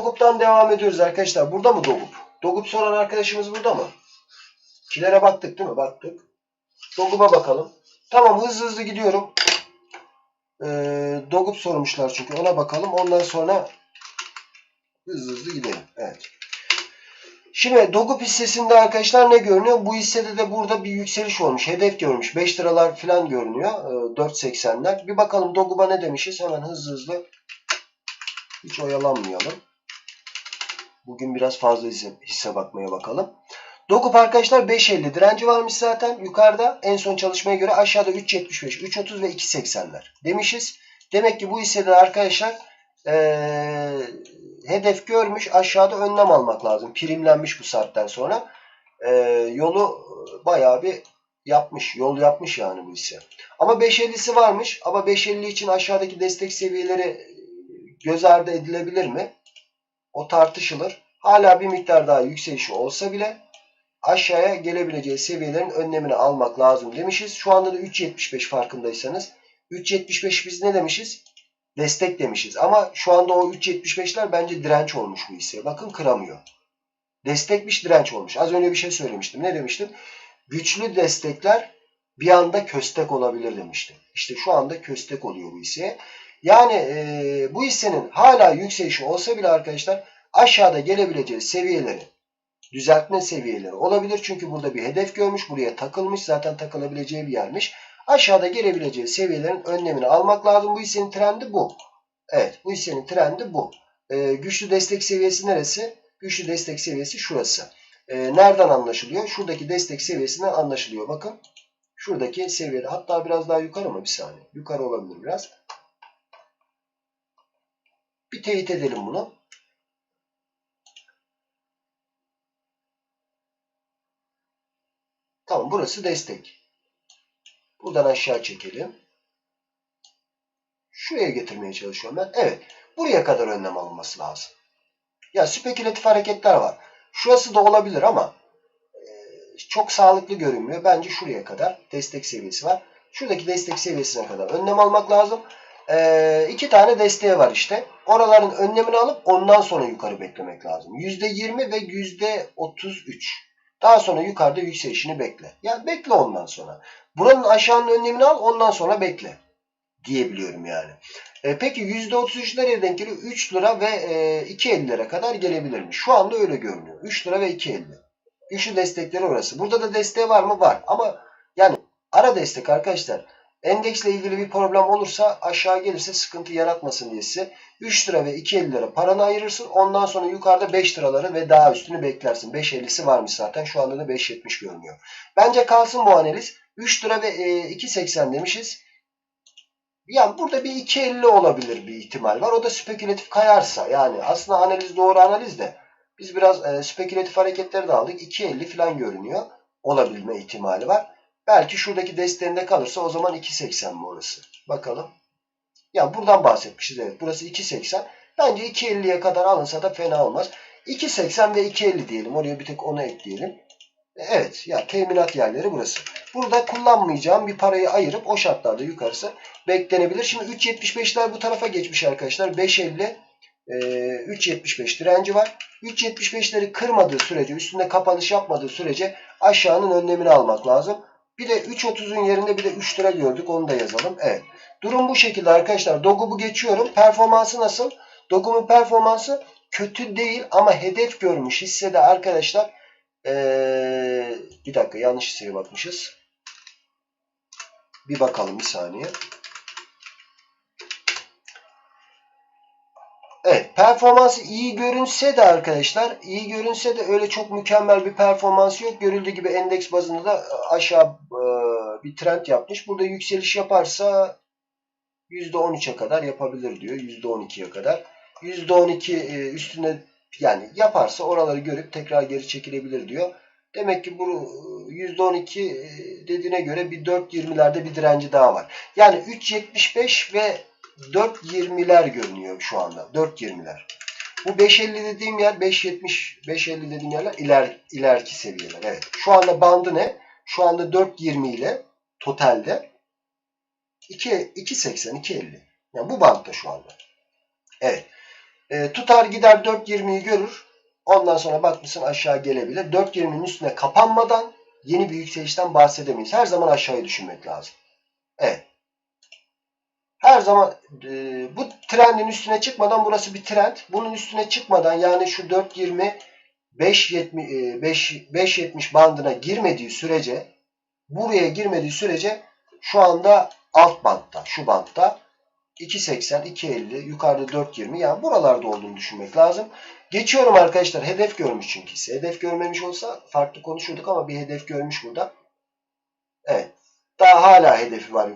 Dogup'tan devam ediyoruz arkadaşlar. Burada mı Dogup? Dogup soran arkadaşımız burada mı? Kilere baktık değil mi? Baktık. Dogup'a bakalım. Tamam hızlı hızlı gidiyorum. Ee, Dogup sormuşlar çünkü ona bakalım. Ondan sonra hızlı hızlı gidelim. Evet. Şimdi Dogup hissesinde arkadaşlar ne görünüyor? Bu hissede de burada bir yükseliş olmuş. Hedef görmüş. 5 liralar falan görünüyor. Ee, 4.80'ler. Bir bakalım Dogup'a ne demişiz? Hemen hızlı hızlı. Hiç oyalanmayalım. Bugün biraz fazla hisse, bakmaya bakalım. Dokup arkadaşlar 5.50 direnci varmış zaten yukarıda. En son çalışmaya göre aşağıda 3.75, 3.30 ve 2.80'ler demişiz. Demek ki bu hissede arkadaşlar ee, hedef görmüş. Aşağıda önlem almak lazım. Primlenmiş bu saatten sonra. Ee, yolu bayağı bir yapmış. Yol yapmış yani bu hisse. Ama 5.50'si varmış. Ama 5.50 için aşağıdaki destek seviyeleri göz ardı edilebilir mi? O tartışılır. Hala bir miktar daha yükselişi olsa bile aşağıya gelebileceği seviyelerin önlemini almak lazım demişiz. Şu anda da 3.75 farkındaysanız. 3.75 biz ne demişiz? Destek demişiz. Ama şu anda o 3.75'ler bence direnç olmuş bu hisseye. Bakın kıramıyor. Destekmiş direnç olmuş. Az önce bir şey söylemiştim. Ne demiştim? Güçlü destekler bir anda köstek olabilir demiştim. İşte şu anda köstek oluyor bu hisseye. Yani e, bu hissenin hala yükselişi olsa bile arkadaşlar aşağıda gelebileceği seviyeleri düzeltme seviyeleri olabilir. Çünkü burada bir hedef görmüş. Buraya takılmış. Zaten takılabileceği bir yermiş. Aşağıda gelebileceği seviyelerin önlemini almak lazım. Bu hissenin trendi bu. Evet bu hissenin trendi bu. E, güçlü destek seviyesi neresi? Güçlü destek seviyesi şurası. E, nereden anlaşılıyor? Şuradaki destek seviyesinden anlaşılıyor. Bakın. Şuradaki seviyede. Hatta biraz daha yukarı mı? Bir saniye. Yukarı olabilir biraz. Teyit edelim bunu. Tamam burası destek. Buradan aşağı çekelim. Şuraya getirmeye çalışıyorum ben. Evet. Buraya kadar önlem alınması lazım. Ya spekülatif hareketler var. Şurası da olabilir ama e, çok sağlıklı görünmüyor. Bence şuraya kadar destek seviyesi var. Şuradaki destek seviyesine kadar önlem almak lazım. E, iki tane desteği var işte. Oraların önlemini alıp ondan sonra yukarı beklemek lazım. %20 ve %33. Daha sonra yukarıda yükselişini bekle. Ya bekle ondan sonra. Buranın aşağının önlemini al ondan sonra bekle. Diyebiliyorum yani. E, peki %33 nereye denk geliyor? 3 lira ve e, 2.50 lira kadar gelebilirmiş. Şu anda öyle görünüyor. 3 lira ve 2.50. Güçlü destekleri orası. Burada da desteği var mı? Var. Ama yani ara destek arkadaşlar. Endeksle ilgili bir problem olursa aşağı gelirse sıkıntı yaratmasın diye size 3 lira ve 2.50 lira paranı ayırırsın. Ondan sonra yukarıda 5 liraları ve daha üstünü beklersin. 5.50'si varmış zaten. Şu anda da 5.70 görünüyor. Bence kalsın bu analiz. 3 lira ve e, 2.80 demişiz. Yani burada bir 2.50 olabilir bir ihtimal var. O da spekülatif kayarsa. Yani aslında analiz doğru analiz de. Biz biraz e, spekülatif hareketleri de aldık. 2.50 falan görünüyor. Olabilme ihtimali var. Belki şuradaki desteğinde kalırsa o zaman 2.80 mi orası? Bakalım. Ya buradan bahsetmişiz evet. Burası 2.80. Bence 2.50'ye kadar alınsa da fena olmaz. 2.80 ve 2.50 diyelim. Oraya bir tek onu ekleyelim. Evet. Ya teminat yerleri burası. Burada kullanmayacağım bir parayı ayırıp o şartlarda yukarısı beklenebilir. Şimdi 3.75'ler bu tarafa geçmiş arkadaşlar. 5.50 e, 3.75 direnci var. 3.75'leri kırmadığı sürece, üstünde kapanış yapmadığı sürece aşağının önlemini almak lazım. Bir de 3.30'un yerinde bir de 3 lira gördük. Onu da yazalım. Evet. Durum bu şekilde arkadaşlar. Dogub'u geçiyorum. Performansı nasıl? Dogub'un performansı kötü değil ama hedef görmüş hissede arkadaşlar. Ee, bir dakika yanlış hisseye bakmışız. Bir bakalım bir saniye. Evet performansı iyi görünse de arkadaşlar iyi görünse de öyle çok mükemmel bir performansı yok. Görüldüğü gibi endeks bazında da aşağı e, bir trend yapmış. Burada yükseliş yaparsa %13'e kadar yapabilir diyor. %12'ye kadar. %12 e, üstüne yani yaparsa oraları görüp tekrar geri çekilebilir diyor. Demek ki bu %12 e, dediğine göre bir 4.20'lerde bir direnci daha var. Yani 3.75 ve 4.20'ler görünüyor şu anda. 4.20'ler. Bu 5.50 dediğim yer 5.70 5.50 dediğim yerler iler, ileriki seviyeler. Evet. Şu anda bandı ne? Şu anda 4.20 ile totalde 2 2.80 2.50. Yani bu bantta şu anda. Evet. E, tutar gider 4.20'yi görür. Ondan sonra bakmışsın aşağı gelebilir. 4.20'nin üstüne kapanmadan yeni bir yükselişten bahsedemeyiz. Her zaman aşağıya düşünmek lazım. Evet. Her zaman e, bu trendin üstüne çıkmadan burası bir trend. Bunun üstüne çıkmadan yani şu 4.20 5.70 e, 5 5.70 bandına girmediği sürece buraya girmediği sürece şu anda alt bantta, şu bantta 2.80, 2.50, yukarıda 4.20 yani buralarda olduğunu düşünmek lazım. Geçiyorum arkadaşlar. Hedef görmüş çünkü. Hedef görmemiş olsa farklı konuşurduk ama bir hedef görmüş burada. Evet. Daha hala hedefi var